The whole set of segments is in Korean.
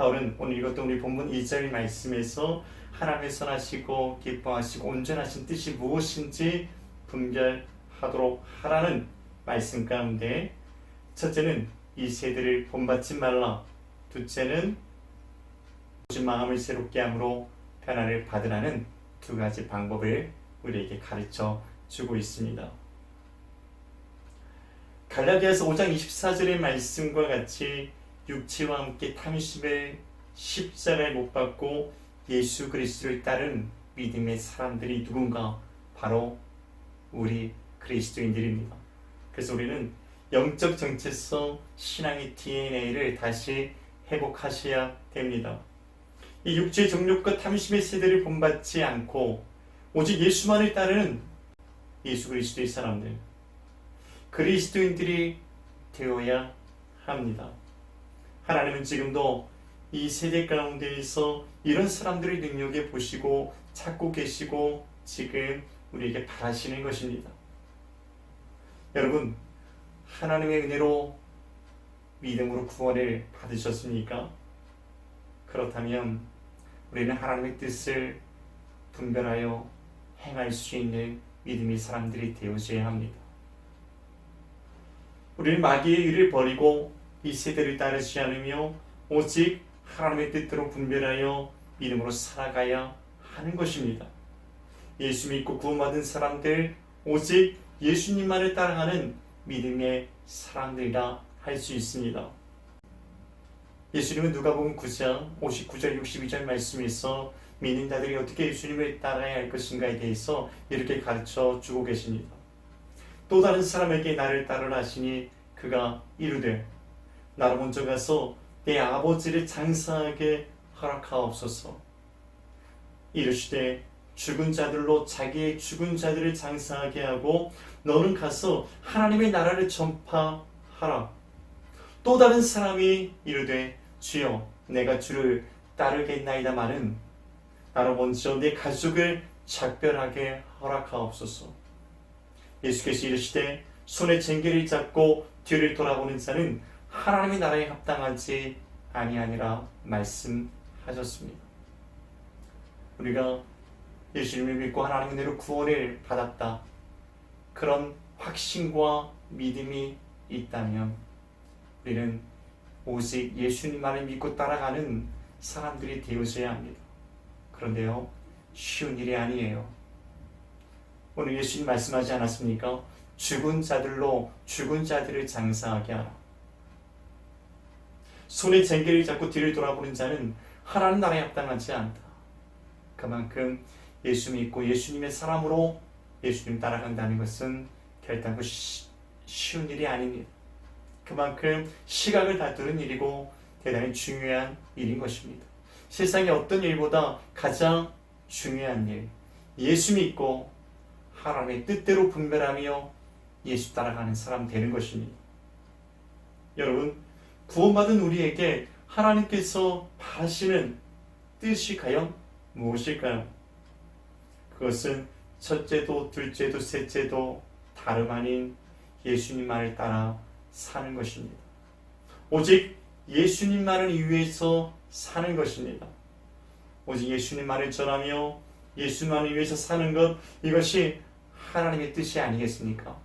바울은 오늘 이것도 우리 본문 2절 말씀에서 하나님의 선하시고 기뻐하시고 온전하신 뜻이 무엇인지 분별하도록 하라는 말씀 가운데 첫째는 이 세대를 본받지 말라 둘째는 오직 마음을 새롭게 함으로 변화를 받으라는 두 가지 방법을 우리에게 가르쳐 주고 있습니다. 갈라디아서 5장 24절의 말씀과 같이 육체와 함께 탐심을 십자가에 못 박고 예수 그리스도를 따른 믿음의 사람들이 누군가 바로 우리 그리스도인들입니다. 그래서 우리는 영적 정체성 신앙의 DNA를 다시 회복하셔야 됩니다. 이 육체의 정욕과 탐심의 세대를 본받지 않고 오직 예수만을 따르는 예수 그리스도의 사람들 그리스도인들이 되어야 합니다. 하나님은 지금도 이 세대 가운데에서 이런 사람들의 능력에 보시고 찾고 계시고 지금 우리에게 바라시는 것입니다. 여러분, 하나님의 은혜로 믿음으로 구원을 받으셨습니까? 그렇다면 우리는 하나님의 뜻을 분별하여 행할 수 있는 믿음의 사람들이 되어져야 합니다. 우리는 마귀의 일을 버리고 이 세대를 따르지 않으며 오직 하나님의 뜻대로 분별하여 믿음으로 살아가야 하는 것입니다. 예수 믿고 구원받은 사람들 오직 예수님만을 따라가는 믿음의 사람들이라 할 수 있습니다. 예수님은 누가복음 9장 59절 62절 말씀에서 믿는 자들이 어떻게 예수님을 따라야 할 것인가에 대해서 이렇게 가르쳐 주고 계십니다. 또 다른 사람에게 나를 따르라 하시니 그가 이르되 나로 먼저 가서 내 아버지를 장사하게 허락하옵소서. 이르시되 죽은 자들로 자기의 죽은 자들을 장사하게 하고 너는 가서 하나님의 나라를 전파하라. 또 다른 사람이 이르되 주여 내가 주를 따르겠나이다마는 나로 먼저 내 가족을 작별하게 허락하옵소서. 예수께서 이르시되 손에 쟁기를 잡고 뒤를 돌아보는 자는 하나님의 나라에 합당하지 아니하니라 말씀하셨습니다. 우리가 예수님을 믿고 하나님의 은혜로 구원을 받았다. 그런 확신과 믿음이 있다면 우리는 오직 예수님만을 믿고 따라가는 사람들이 되어져야 합니다. 그런데요, 쉬운 일이 아니에요. 오늘 예수님 말씀하지 않았습니까? 죽은 자들로 죽은 자들을 장사하게 하라. 손에 쟁개를 잡고 뒤를 돌아보는 자는 하나님 나라에 합당하지 않다. 그만큼 예수 믿고 예수님의 사람으로 예수님 따라간다는 것은 결단코 쉬, 쉬운 일이 아닙니다. 그만큼 시각을 다투는 일이고 대단히 중요한 일인 것입니다. 세상의 어떤 일보다 가장 중요한 일, 예수 믿고 하나님의 뜻대로 분별하며 예수 따라가는 사람 되는 것입니다. 여러분, 구원받은 우리에게 하나님께서 바라시는 뜻이 과연 무엇일까요? 그것은 첫째도 둘째도 셋째도 다름 아닌 예수님만을 따라 사는 것입니다. 오직 예수님만을 위해서 사는 것입니다. 오직 예수님만을 전하며 예수만을 위해서 사는 것 이것이 하나님의 뜻이 아니겠습니까?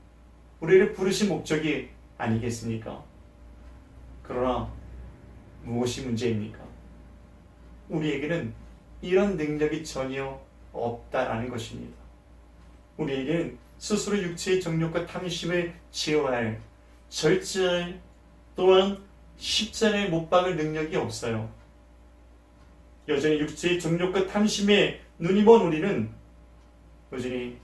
우리를 부르신 목적이 아니겠습니까? 그러나 무엇이 문제입니까? 우리에게는 이런 능력이 전혀 없다라는 것입니다. 우리에게는 스스로 육체의 정욕과 탐심을 제어할 절제할 또한 십자가에 못 박을 능력이 없어요. 여전히 육체의 정욕과 탐심에 눈이 먼 우리는 여전히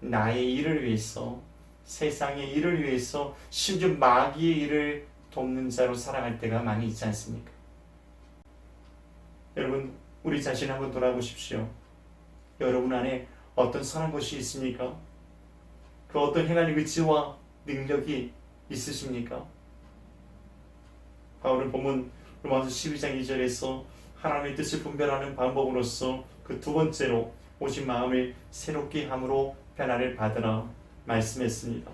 나의 일을 위해서 세상의 일을 위해서 심지어 마귀의 일을 돕는 자로 살아갈 때가 많이 있지 않습니까? 여러분 우리 자신 한번 돌아보십시오. 여러분 안에 어떤 선한 것이 있습니까? 그 어떤 행할 의지와 능력이 있으십니까? 바울은 보면 로마서 12장 2절에서 하나님의 뜻을 분별하는 방법으로서 그 두 번째로 오직 마음을 새롭게 함으로 변화를 받으라 말씀했습니다.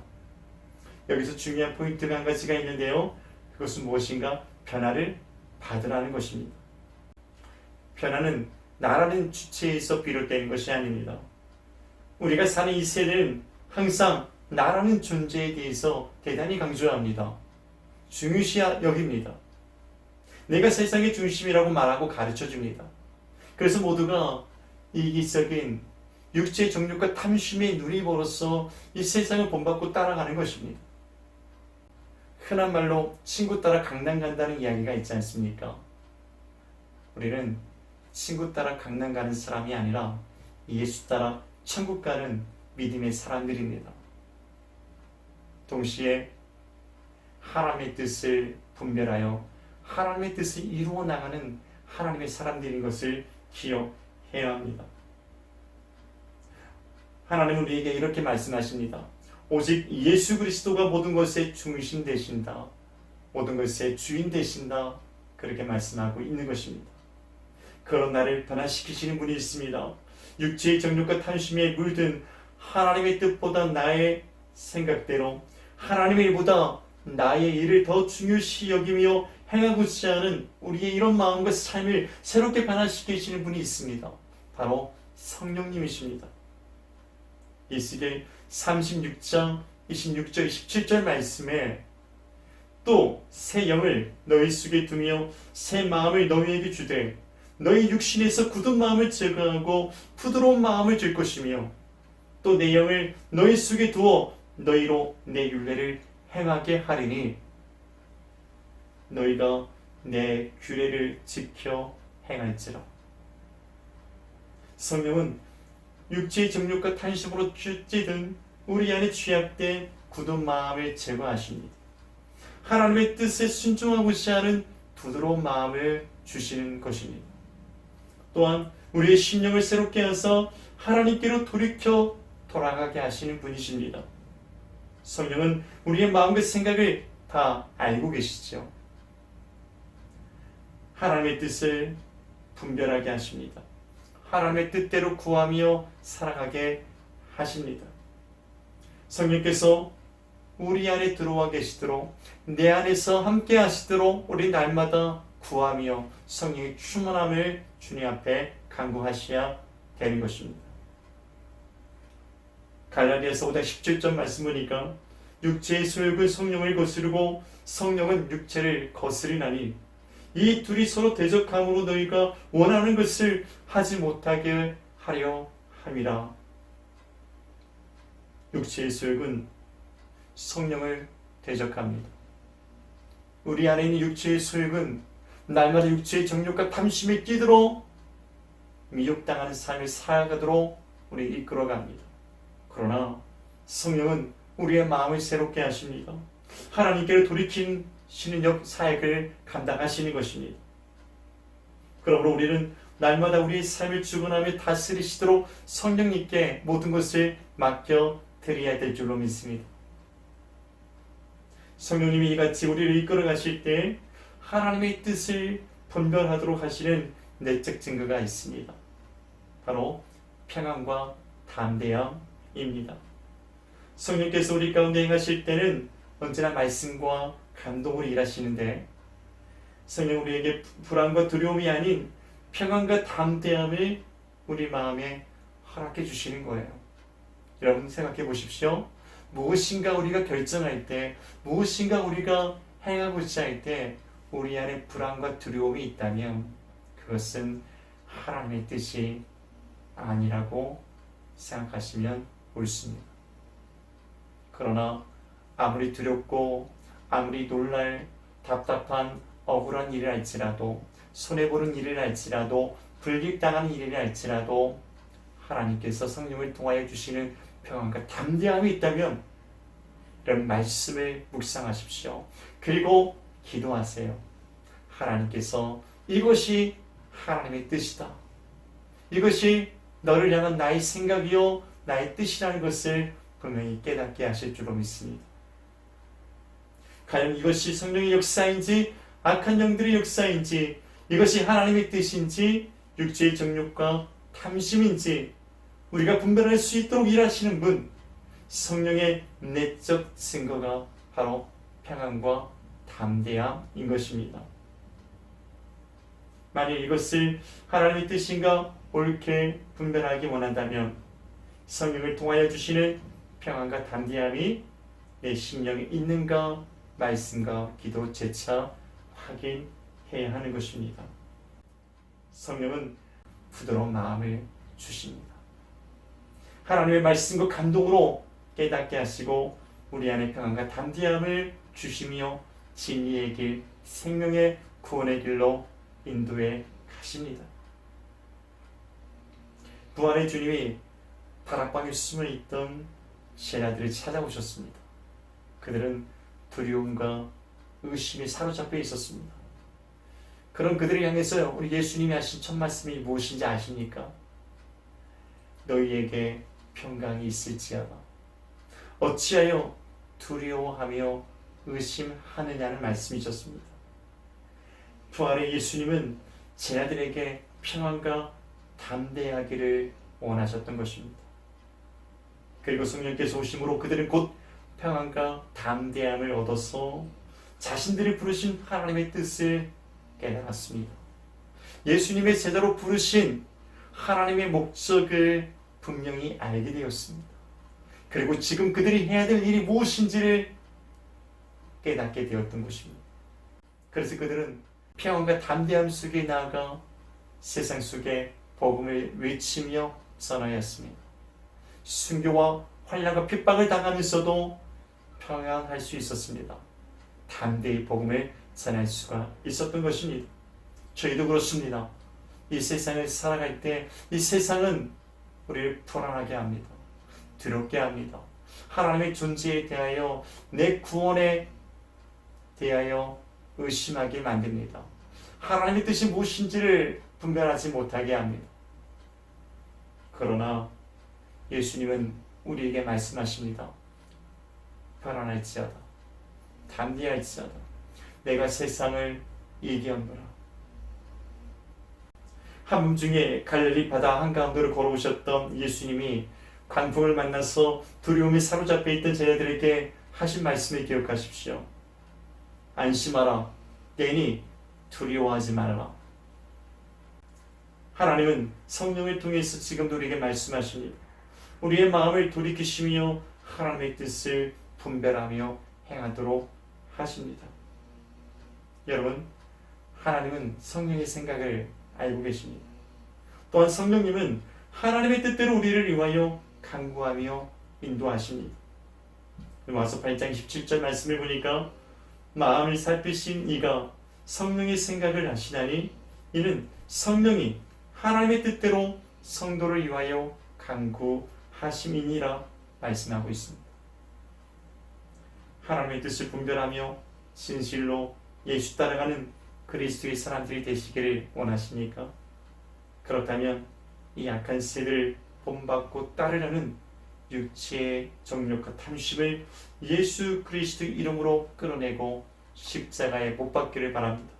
여기서 중요한 포인트가 한 가지가 있는데요. 그것은 무엇인가? 변화를 받으라는 것입니다. 변화는 나라는 주체에서 비롯되는 것이 아닙니다. 우리가 사는 이 세대는 항상 나라는 존재에 대해서 대단히 강조합니다. 중요시 여깁니다. 내가 세상의 중심이라고 말하고 가르쳐 줍니다. 그래서 모두가 이기적인 육체의 정욕과 탐심의 눈이 멀어서 이 세상을 본받고 따라가는 것입니다. 흔한 말로 친구 따라 강남 간다는 이야기가 있지 않습니까? 우리는 친구 따라 강남 가는 사람이 아니라 예수 따라 천국 가는 믿음의 사람들입니다. 동시에 하나님의 뜻을 분별하여 하나님의 뜻을 이루어 나가는 하나님의 사람들인 것을 기억해야 합니다. 하나님은 우리에게 이렇게 말씀하십니다. 오직 예수 그리스도가 모든 것의 중심 되신다. 모든 것의 주인 되신다. 그렇게 말씀하고 있는 것입니다. 그런 나를 변화시키시는 분이 있습니다. 육체의 정욕과 탐심에 물든 하나님의 뜻보다 나의 생각대로 하나님의 일보다 나의 일을 더 중요시 여기며 행하고자 하는 우리의 이런 마음과 삶을 새롭게 변화시키시는 분이 있습니다. 바로 성령님이십니다. 이스겔 36장 26절 27절 말씀에 또 새 영을 너희 속에 두며 새 마음을 너희에게 주되 너희 육신에서 굳은 마음을 제거하고 부드러운 마음을 줄 것이며 또 내 영을 너희 속에 두어 너희로 내 율례를 행하게 하리니 너희가 내 규례를 지켜 행할지라. 성령은 육체의 정욕과 탄식으로 찌든 우리 안에 취약된 굳은 마음을 제거하십니다. 하나님의 뜻에 순종하고자 하는 부드러운 마음을 주시는 것입니다. 또한 우리의 심령을 새롭게 하사 하나님께로 돌이켜 돌아가게 하시는 분이십니다. 성령은 우리의 마음과 생각을 다 알고 계시죠. 하나님의 뜻을 분별하게 하십니다. 하나님의 뜻대로 구하며 살아가게 하십니다. 성령께서 우리 안에 들어와 계시도록 내 안에서 함께 하시도록 우리 날마다 구하며 성령의 충만함을 주님 앞에 간구하셔야 되는 것입니다. 갈라디아서 5장 17절 말씀 보니까 육체의 소욕은 성령을 거스르고 성령은 육체를 거스리나니 이 둘이 서로 대적함으로 너희가 원하는 것을 하지 못하게 하려 함이라. 육체의 소욕은 성령을 대적합니다. 우리 안에 있는 육체의 소욕은 날마다 육체의 정욕과 탐심에 끼들어 미혹당하는 삶을 살아가도록 우리 이끌어갑니다. 그러나 성령은 우리의 마음을 새롭게 하십니다. 하나님께로 돌이키 시는 역 사역을 감당하시는 것입니다. 그러므로 우리는 날마다 우리의 삶을 주관하며 다스리시도록 성령님께 모든 것을 맡겨 드려야 될 줄로 믿습니다. 성령님이 이같이 우리를 이끌어 가실 때 하나님의 뜻을 분별하도록 하시는 내적 증거가 있습니다. 바로 평안과 담대함입니다. 성령께서 우리 가운데 행하실 때는 언제나 말씀과 감동으로 일하시는데 성령 우리에게 불안과 두려움이 아닌 평안과 담대함을 우리 마음에 허락해 주시는 거예요. 여러분 생각해 보십시오. 무엇인가 우리가 결정할 때, 무엇인가 우리가 행하고자 할 때, 우리 안에 불안과 두려움이 있다면 그것은 하나님의 뜻이 아니라고 생각하시면 옳습니다. 그러나 아무리 두렵고 아무리 놀랄 답답한 억울한 일을 할지라도 손해보는 일을 할지라도 불길당하는 일을 할지라도 하나님께서 성령을 통하여 주시는 평안과 담대함이 있다면 이런 말씀을 묵상하십시오. 그리고 기도하세요. 하나님께서 이것이 하나님의 뜻이다. 이것이 너를 향한 나의 생각이요 나의 뜻이라는 것을 분명히 깨닫게 하실 줄로 믿습니다. 과연 이것이 성령의 역사인지 악한 영들의 역사인지 이것이 하나님의 뜻인지 육체의 정욕과 탐심인지 우리가 분별할 수 있도록 일하시는 분 성령의 내적 증거가 바로 평안과 담대함인 것입니다. 만약 이것을 하나님의 뜻인가 옳게 분별하기 원한다면 성령을 통하여 주시는 평안과 담대함이 내 심령에 있는가 말씀과 기도 재차 확인해야 하는 것입니다. 성령은 부드러운 마음을 주십니다. 하나님의 말씀과 감동으로 깨닫게 하시고 우리 안에 평안과 담대함을 주시며 진리의 길, 생명의 구원의 길로 인도해 가십니다. 부활의 주님이 다락방에 숨어 있던 제자들을 찾아오셨습니다. 그들은 두려움과 의심에 사로잡혀 있었습니다. 그런 그들을 향해서 우리 예수님이 하신 첫 말씀이 무엇인지 아십니까? 너희에게 평강이 있을지어다. 어찌하여 두려워하며 의심하느냐는 말씀이셨습니다. 부활의 예수님은 제자들에게 평안과 담대하기를 원하셨던 것입니다. 그리고 성령께서 오심으로 그들은 곧 평안과 담대함을 얻어서 자신들이 부르신 하나님의 뜻을 깨달았습니다. 예수님의 제자로 부르신 하나님의 목적을 분명히 알게 되었습니다. 그리고 지금 그들이 해야 될 일이 무엇인지를 깨닫게 되었던 것입니다. 그래서 그들은 평안과 담대함 속에 나아가 세상 속에 복음을 외치며 선하였습니다. 순교와 환란과 핍박을 당하면서도 평안할 수 있었습니다. 담대히 복음을 전할 수가 있었던 것입니다. 저희도 그렇습니다. 이 세상을 살아갈 때 이 세상은 우리를 불안하게 합니다. 두렵게 합니다. 하나님의 존재에 대하여 내 구원에 대하여 의심하게 만듭니다. 하나님의 뜻이 무엇인지를 분별하지 못하게 합니다. 그러나 예수님은 우리에게 말씀하십니다. 편안할지어다. 담대할지어다. 내가 세상을 이기었노라. 한밤 중에 갈릴리 바다 한가운데로 걸어오셨던 예수님이 광풍을 만나서 두려움에 사로잡혀 있던 제자들에게 하신 말씀을 기억하십시오. 안심하라. 괜히 두려워하지 말라. 하나님은 성령을 통해서 지금도 우리에게 말씀하십니다. 우리의 마음을 돌이키시며 하나님의 뜻을 분별하며 행하도록 하십니다. 여러분, 하나님은 성령의 생각을 알고 계십니다. 또한 성령님은 하나님의 뜻대로 우리를 위하여 강구하며 인도하십니다. 와서 8장 17절 말씀을 보니까 마음을 살피신 이가 성령의 생각을 하시나니 이는 성령이 하나님의 뜻대로 성도를 위하여 강구하심이니라 말씀하고 있습니다. 하나님의 뜻을 분별하며 진실로 예수 따라가는 그리스도의 사람들이 되시기를 원하십니까? 그렇다면 이 약한 세대를 본받고 따르려는 육체의 정욕과 탐심을 예수 그리스도 이름으로 끌어내고 십자가에 못 박기를 바랍니다.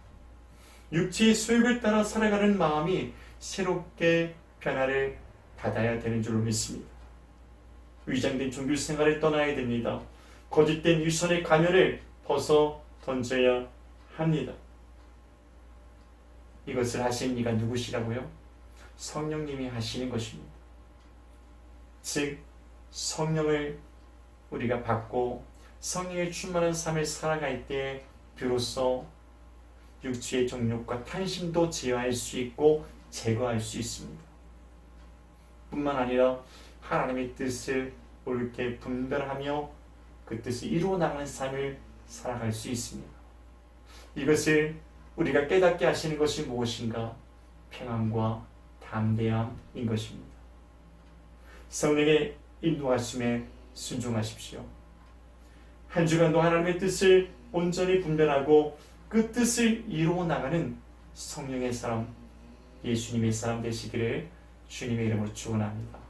육체의 소욕을 따라 살아가는 마음이 새롭게 변화를 받아야 되는 줄로 믿습니다. 위장된 종교 생활을 떠나야 됩니다. 거짓된 유선의 가면을 벗어 던져야 합니다. 이것을 하신 이가 누구시라고요? 성령님이 하시는 것입니다. 즉 성령을 우리가 받고 성령의 충만한 삶을 살아갈 때 비로소 육체의 정욕과 탄심도 제어할 수 있고 제거할 수 있습니다. 뿐만 아니라 하나님의 뜻을 옳게 분별하며 그 뜻을 이루어 나가는 삶을 살아갈 수 있습니다. 이것을 우리가 깨닫게 하시는 것이 무엇인가? 평안과 담대함인 것입니다. 성령의 인도하심에 순종하십시오. 한 주간도 하나님의 뜻을 온전히 분별하고 그 뜻을 이루어 나가는 성령의 사람, 예수님의 사람 되시기를 주님의 이름으로 축원합니다.